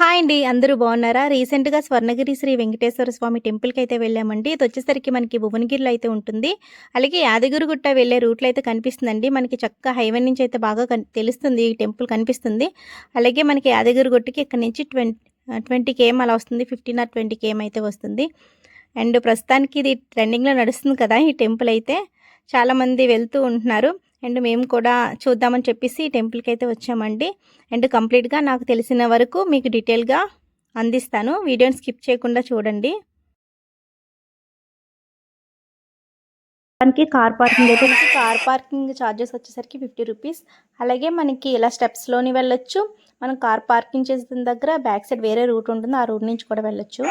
Hi అండి అందరూ బాగున్నారా? రీసెంట్గా స్వర్ణగిరి శ్రీ వెంకటేశ్వర స్వామి టెంపుల్కి అయితే వెళ్ళామండి. ఇది వచ్చేసరికి మనకి భువనగిరిలో అయితే ఉంటుంది. అలాగే యాదగిరిగుట్ట వెళ్ళే రూట్లో అయితే కనిపిస్తుందండి. మనకి చక్కగా హైవే నుంచి అయితే బాగా తెలుస్తుంది ఈ టెంపుల్ కనిపిస్తుంది. అలాగే మనకి యాదగిరిగుట్టకి ఇక్కడ నుంచి ట్వంటీ ట్వంటీ కేఎం అలా వస్తుంది. ఫిఫ్టీన్ ఆర్ ట్వంటీ కేఎం అయితే వస్తుంది. అండ్ ప్రస్తుతానికి ఇది ట్రెండింగ్లో నడుస్తుంది కదా ఈ టెంపుల్ అయితే. చాలామంది వెళ్తూ ఉంటున్నారు. అండ్ మేము కూడా చూద్దామని చెప్పేసి టెంపుల్కి అయితే వచ్చామండి. అండ్ కంప్లీట్గా నాకు తెలిసిన వరకు మీకు డీటెయిల్గా అందిస్తాను. వీడియోని స్కిప్ చేయకుండా చూడండి. దానికి కార్ పార్కింగ్ అయితే కార్ పార్కింగ్ ఛార్జెస్ వచ్చేసరికి ఫిఫ్టీ రూపీస్. అలాగే మనకి ఇలా స్టెప్స్లోని వెళ్ళొచ్చు. మనం కార్ పార్కింగ్ చేసిన దగ్గర బ్యాక్ సైడ్ వేరే రూట్ ఉంటుంది. ఆ రూట్ నుంచి కూడా వెళ్ళొచ్చు.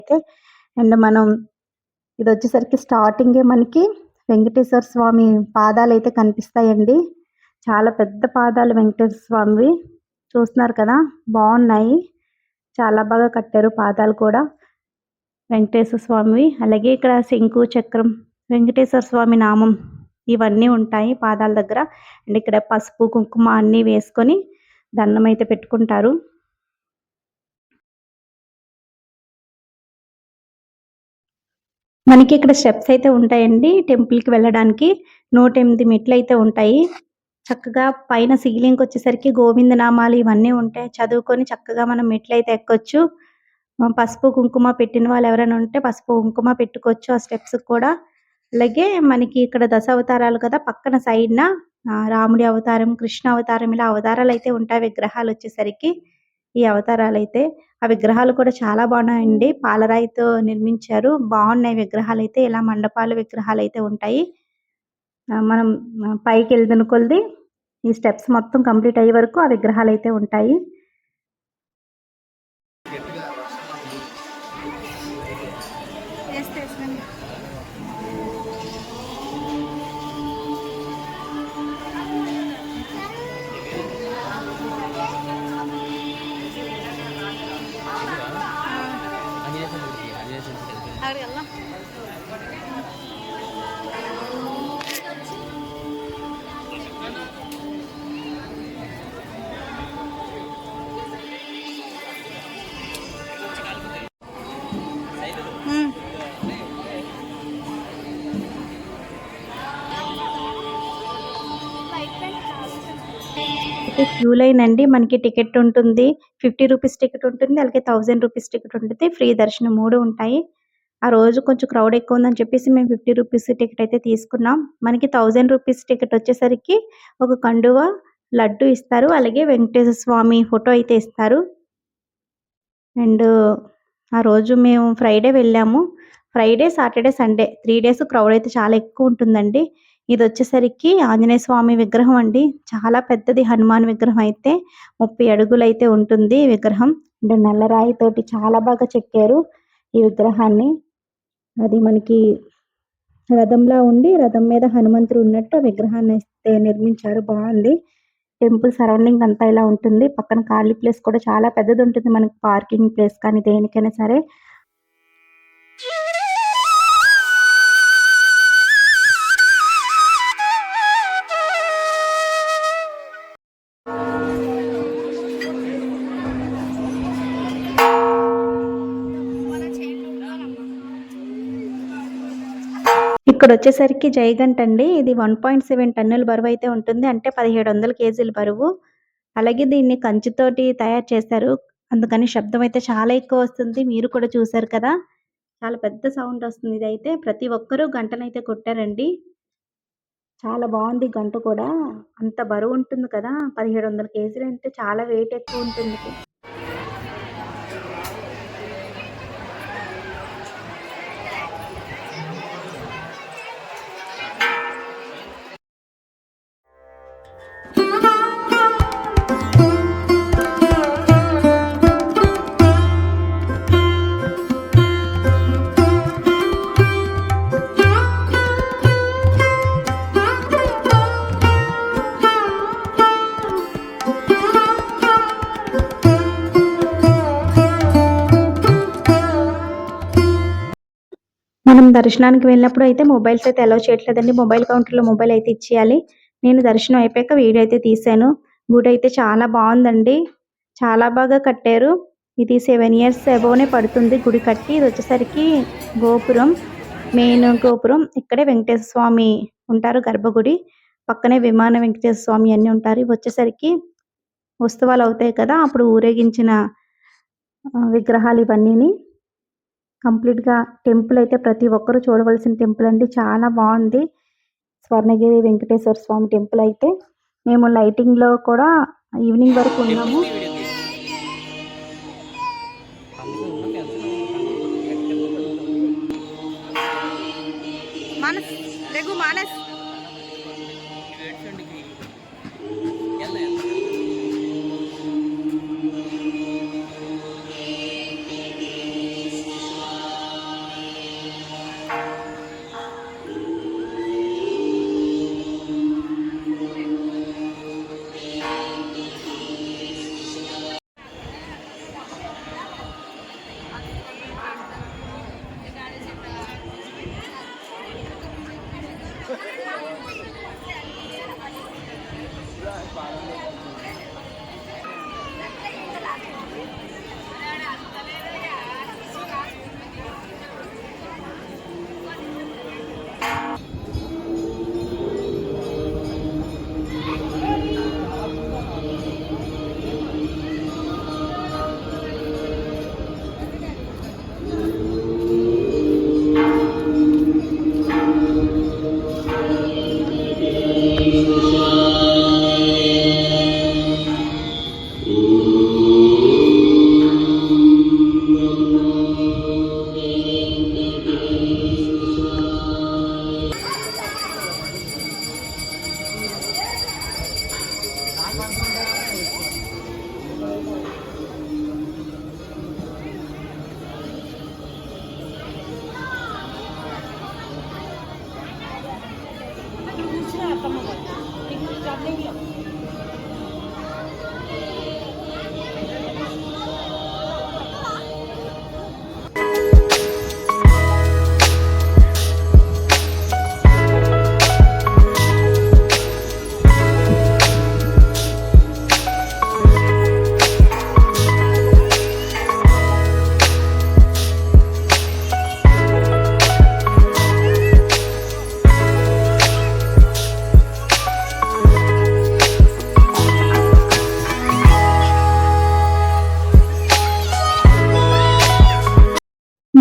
అయితే అండ్ మనం ఇది వచ్చేసరికి స్టార్టింగే మనకి వెంకటేశ్వర స్వామి పాదాలు అయితే కనిపిస్తాయండి. చాలా పెద్ద పాదాలు వెంకటేశ్వర స్వామివి. చూస్తున్నారు కదా బాగున్నాయి. చాలా బాగా కట్టారు పాదాలు కూడా వెంకటేశ్వర స్వామివి. అలాగే ఇక్కడ శంకు చక్రం వెంకటేశ్వర స్వామి నామం ఇవన్నీ ఉంటాయి పాదాల దగ్గర. అండ్ ఇక్కడ పసుపు కుంకుమ అన్నీ వేసుకొని దండం అయితే పెట్టుకుంటారు. మనకి ఇక్కడ స్టెప్స్ అయితే ఉంటాయండి. టెంపుల్కి వెళ్ళడానికి నూట ఎనిమిది మెట్లు అయితే ఉంటాయి. చక్కగా పైన సీలింగ్ వచ్చేసరికి గోవింద నామాలు ఇవన్నీ ఉంటాయి. చదువుకొని చక్కగా మనం మెట్లు అయితే ఎక్కొచ్చు. పసుపు కుంకుమ పెట్టిన వాళ్ళు ఎవరైనా ఉంటే పసుపు కుంకుమ పెట్టుకోవచ్చు ఆ స్టెప్స్ కూడా. అలాగే మనకి ఇక్కడ దశ అవతారాలు కదా పక్కన సైడ్న రాముడి అవతారం కృష్ణ అవతారం ఇలా అవతారాలు అయితే ఉంటాయి విగ్రహాలు వచ్చేసరికి. ఈ అవతారాలు అయితే ఆ విగ్రహాలు కూడా చాలా బాగున్నాయండి. పాలరాయితో నిర్మించారు. బాగున్నాయి విగ్రహాలు అయితే ఇలా మండపాలు విగ్రహాలు అయితే ఉంటాయి మనం పైకి వెళ్తున్న కొలది ఈ స్టెప్స్ మొత్తం కంప్లీట్ అయ్యే వరకు ఆ విగ్రహాలు అయితే ఉంటాయి. క్యూ లైన్ అండి మనకి టికెట్ ఉంటుంది. ఫిఫ్టీ రూపీస్ టికెట్ ఉంటుంది అలాగే థౌజండ్ రూపీస్ టికెట్ ఉంటుంది. ఫ్రీ దర్శనం మూడు ఉంటాయి. ఆ రోజు కొంచెం క్రౌడ్ ఎక్కువ ఉందని చెప్పేసి మేము ఫిఫ్టీ రూపీస్ టికెట్ అయితే తీసుకున్నాం. మనకి థౌజండ్ రూపీస్ టికెట్ వచ్చేసరికి ఒక కండువ లడ్డు ఇస్తారు. అలాగే వెంకటేశ్వర స్వామి ఫోటో అయితే ఇస్తారు. అండ్ ఆ రోజు మేము ఫ్రైడే వెళ్ళాము. Friday Saturday Sunday three days crowd అయితే చాలా ఎక్కువ ఉంటుందండి. ఇది వచ్చేసరికి ఆంజనేయ స్వామి విగ్రహం అండి. చాలా పెద్దది హనుమాన్ విగ్రహం అయితే. ముప్పై అడుగులు అయితే ఉంటుంది విగ్రహం. అంటే నల్లరాయి తోటి చాలా బాగా చెక్కారు ఈ విగ్రహాన్ని. అది మనకి రథంలా ఉండి రథం మీద హనుమంతుడు ఉన్నట్టు ఆ విగ్రహాన్ని అయితే నిర్మించారు. బాగుంది. టెంపుల్ సరౌండింగ్ అంతా ఇలా ఉంటుంది. పక్కన ఖాళీ ప్లేస్ కూడా చాలా పెద్దది ఉంటుంది. మనకి పార్కింగ్ ప్లేస్ కానీ దేనికైనా సరే ఇక్కడ వచ్చేసరికి జైగంట్ అండి. ఇది వన్ పాయింట్ సెవెన్ టన్నుల బరువు అయితే ఉంటుంది. అంటే పదిహేడు వందల కేజీల బరువు. అలాగే దీన్ని కంచుతోటి తయారు చేశారు. అందుకని శబ్దం అయితే చాలా ఎక్కువ వస్తుంది. మీరు కూడా చూసారు కదా. చాలా పెద్ద సౌండ్ వస్తుంది ఇది అయితే ప్రతి ఒక్కరూ గంటనైతే కొట్టారండి. చాలా బాగుంది గంట కూడా. అంత బరువు ఉంటుంది కదా. పదిహేడు వందల కేజీలు అంటే చాలా వెయిట్ ఎక్కువ ఉంటుంది. దర్శనానికి వెళ్ళినప్పుడు అయితే మొబైల్స్ అయితే అలౌ చేయట్లేదండి. మొబైల్ కౌంటర్లో మొబైల్ అయితే ఇచ్చేయాలి. నేను దర్శనం అయిపోయాక వీడియో అయితే తీశాను. గుడి అయితే చాలా బాగుందండి. చాలా బాగా కట్టారు. ఇది సెవెన్ ఇయర్స్ అబోనే పడుతుంది గుడి కట్టి. ఇది వచ్చేసరికి గోపురం మెయిన్ గోపురం. ఇక్కడే వెంకటేశ్వర స్వామి ఉంటారు గర్భగుడి. పక్కనే విమాన వెంకటేశ్వర స్వామి అన్ని ఉంటారు. ఇవి వచ్చేసరికి ఉత్సవాలు అవుతాయి కదా. అప్పుడు ఊరేగించిన విగ్రహాలు ఇవన్నీని. కంప్లీట్గా టెంపుల్ అయితే ప్రతి ఒక్కరూ చూడవలసిన టెంపుల్ అండి. చాలా బాగుంది. స్వర్ణగిరి వెంకటేశ్వర స్వామి టెంపుల్ అయితే. మేము లైటింగ్లో కూడా ఈవినింగ్ వరకు ఉన్నాము. మనస్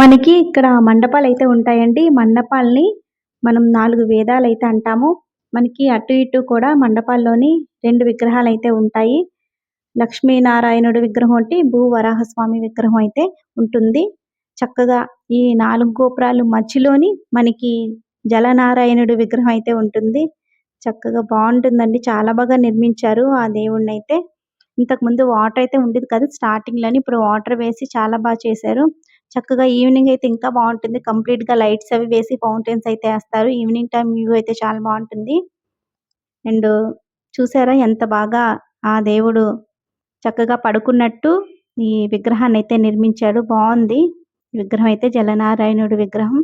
మనకి ఇక్కడ మండపాలు అయితే ఉంటాయండి. మండపాలని మండపాల్ని మనం నాలుగు వేదాలు అయితే అంటాము. మనకి అటు ఇటు కూడా మండపాల్లోని రెండు విగ్రహాలు అయితే ఉంటాయి. లక్ష్మీనారాయణుడు విగ్రహం అంటే భూ వరాహస్వామి విగ్రహం అయితే ఉంటుంది. చక్కగా ఈ నాలుగు గోపురాలు మధ్యలోని మనకి జలనారాయణుడి విగ్రహం అయితే ఉంటుంది. చక్కగా బాగుంటుందండి. చాలా బాగా నిర్మించారు ఆ దేవుణ్ణి అయితే ఇంతకు ముందు వాటర్ అయితే ఉండేది కాదు. స్టార్టింగ్లోని ఇప్పుడు వాటర్ వేసి చాలా బాగా చేశారు. చక్కగా ఈవినింగ్ అయితే ఇంకా బాగుంటుంది. కంప్లీట్గా లైట్స్ అవి వేసి ఫౌంటైన్స్ అయితే వేస్తారు. ఈవినింగ్ టైం వ్యూ అయితే చాలా బాగుంటుంది. అండ్ చూసారా ఎంత బాగా ఆ దేవుడు చక్కగా పడుకున్నట్టు ఈ విగ్రహాన్ని అయితే నిర్మించాడు. బాగుంది. విగ్రహం అయితే జలనారాయణుడి విగ్రహం.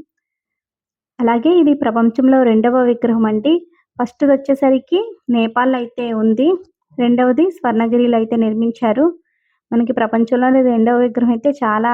అలాగే ఇది ప్రపంచంలో రెండవ విగ్రహం అండి. ఫస్ట్ వచ్చేసరికి నేపాల్ అయితే ఉంది. రెండవది స్వర్ణగిరిలో అయితే నిర్మించారు. మనకి ప్రపంచంలోనే రెండవ విగ్రహం అయితే చాలా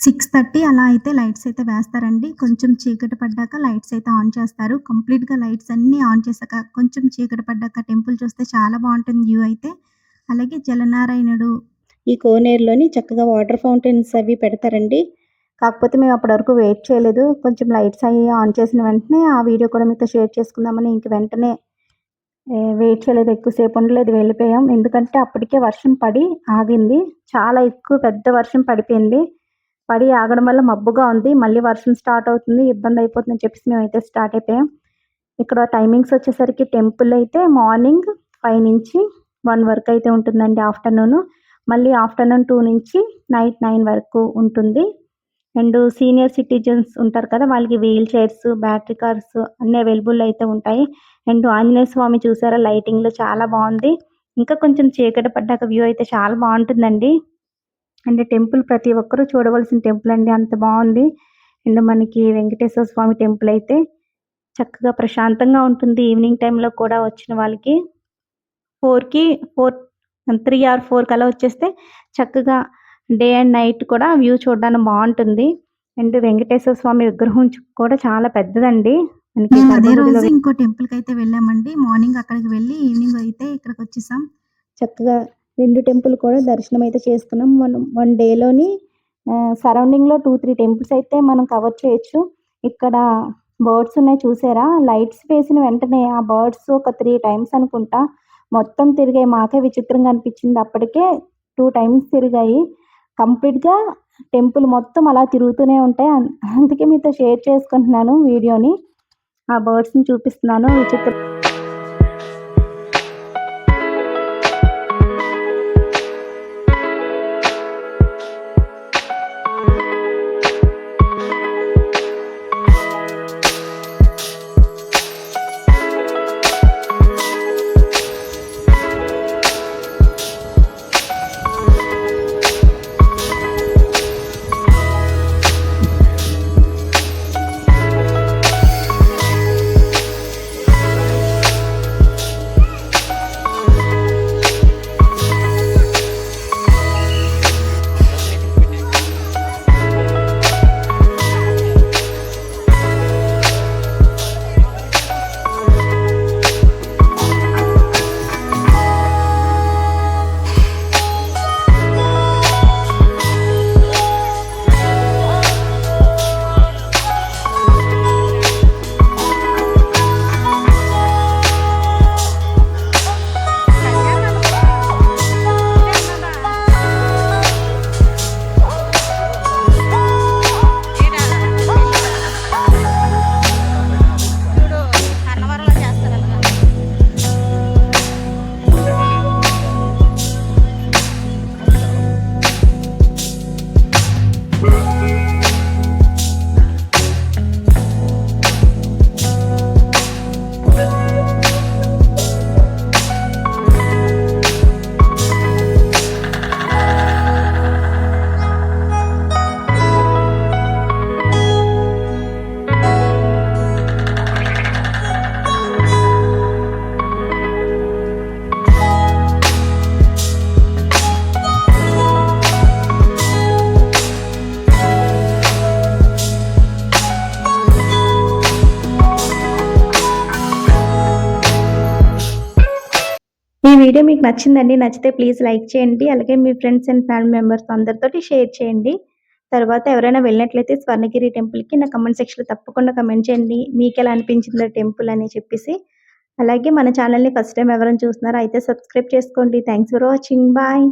సిక్స్ థర్టీ అలా అయితే లైట్స్ అయితే వేస్తారండి. కొంచెం చీకటి పడ్డాక లైట్స్ అయితే ఆన్ చేస్తారు. కంప్లీట్గా లైట్స్ అన్నీ ఆన్ చేశాక కొంచెం చీకటి పడ్డాక టెంపుల్ చూస్తే చాలా బాగుంటుంది వ్యూ అయితే. అలాగే జలనారాయణుడు ఈ కోనేరులోని చక్కగా వాటర్ ఫౌంటైన్స్ అవి పెడతారండి. కాకపోతే మేము అప్పటి వరకు వెయిట్ చేయలేదు. కొంచెం లైట్స్ అవి ఆన్ చేసిన వెంటనే ఆ వీడియో కూడా మీతో షేర్ చేసుకుందామని ఇంక వెంటనే వెయిట్ చేయలేదు. ఎక్కువసేపు ఉండలేదు. వెళ్ళిపోయాం. ఎందుకంటే అప్పటికే వర్షం పడి ఆగింది. చాలా ఎక్కువ పెద్ద వర్షం పడిపోయింది. పడి ఆగడం వల్ల మబ్బుగా ఉంది. మళ్ళీ వర్షం స్టార్ట్ అవుతుంది. ఇబ్బంది అయిపోతుంది చెప్పేసి మేమైతే స్టార్ట్ అయిపోయాం. ఇక్కడ టైమింగ్స్ వచ్చేసరికి టెంపుల్ అయితే మార్నింగ్ ఫైవ్ నుంచి వన్ వరకు అయితే ఉంటుందండి ఆఫ్టర్నూన్ మళ్ళీ ఆఫ్టర్నూన్ టూ నుంచి నైట్ నైన్ వరకు ఉంటుంది. అండ్ సీనియర్ సిటిజన్స్ ఉంటారు కదా వాళ్ళకి వీల్ చైర్స్ బ్యాటరీ కార్స్ అన్నీ అవైలబుల్ అయితే ఉంటాయి. అండ్ ఆంజనేయ స్వామి చూసారా లైటింగ్లో చాలా బాగుంది. ఇంకా కొంచెం చీకటి పడ్డాక వ్యూ అయితే చాలా బాగుంటుందండి. అండ్ టెంపుల్ ప్రతి ఒక్కరూ చూడవలసిన టెంపుల్ అండి. అంత బాగుంది. అండ్ మనకి వెంకటేశ్వర స్వామి టెంపుల్ అయితే చక్కగా ప్రశాంతంగా ఉంటుంది. ఈవినింగ్ టైంలో కూడా వచ్చిన వాళ్ళకి ఫోర్కి ఫోర్ త్రీ ఆర్ ఫోర్ కల్లా వచ్చేస్తే చక్కగా డే అండ్ నైట్ కూడా వ్యూ చూడడానికి బాగుంటుంది. అండ్ వెంకటేశ్వర స్వామి విగ్రహం కూడా చాలా పెద్దదండి. మేము అదే రోజు ఇంకో టెంపుల్కి అయితే వెళ్ళామండి. మార్నింగ్ అక్కడికి వెళ్ళి ఈవినింగ్ అయితే ఇక్కడికి వచ్చేసాం. చక్కగా రెండు టెంపుల్ కూడా దర్శనం అయితే చేసుకున్నాం. మనం వన్ డేలోని సరౌండింగ్లో టూ త్రీ టెంపుల్స్ అయితే మనం కవర్ చేయొచ్చు. ఇక్కడ బర్డ్స్ ఉన్నాయి చూసారా? లైట్స్ వేసిన వెంటనే ఆ బర్డ్స్ ఒక త్రీ టైమ్స్ అనుకుంటా మొత్తం తిరిగాయి మాకే విచిత్రంగా అనిపించింది. అప్పటికే టూ టైమ్స్ తిరిగాయి. కంప్లీట్గా టెంపుల్ మొత్తం అలా తిరుగుతూనే ఉంటాయి. అందుకే మీతో షేర్ చేసుకుంటున్నాను వీడియోని. ఆ బర్డ్స్ని చూపిస్తున్నాను. విచిత్ర వీడియో మీకు నచ్చిందండి నచ్చితే ప్లీజ్ లైక్ చేయండి అలాగే మీ ఫ్రెండ్స్ అండ్ ఫ్యామిలీ మెంబర్స్ అందరితోటి షేర్ చేయండి. తర్వాత ఎవరైనా వెళ్ళినట్లయితే స్వర్ణగిరి టెంపుల్కి నా కమెంట్ సెక్షన్లో తప్పకుండా కమెంట్ చేయండి మీకు ఎలా అనిపించిందో టెంపుల్ అని చెప్పేసి. అలాగే మన ఛానల్ని ఫస్ట్ టైం ఎవరైనా చూస్తున్నారో అయితే సబ్స్క్రైబ్ చేసుకోండి. Thanks for watching. బాయ్.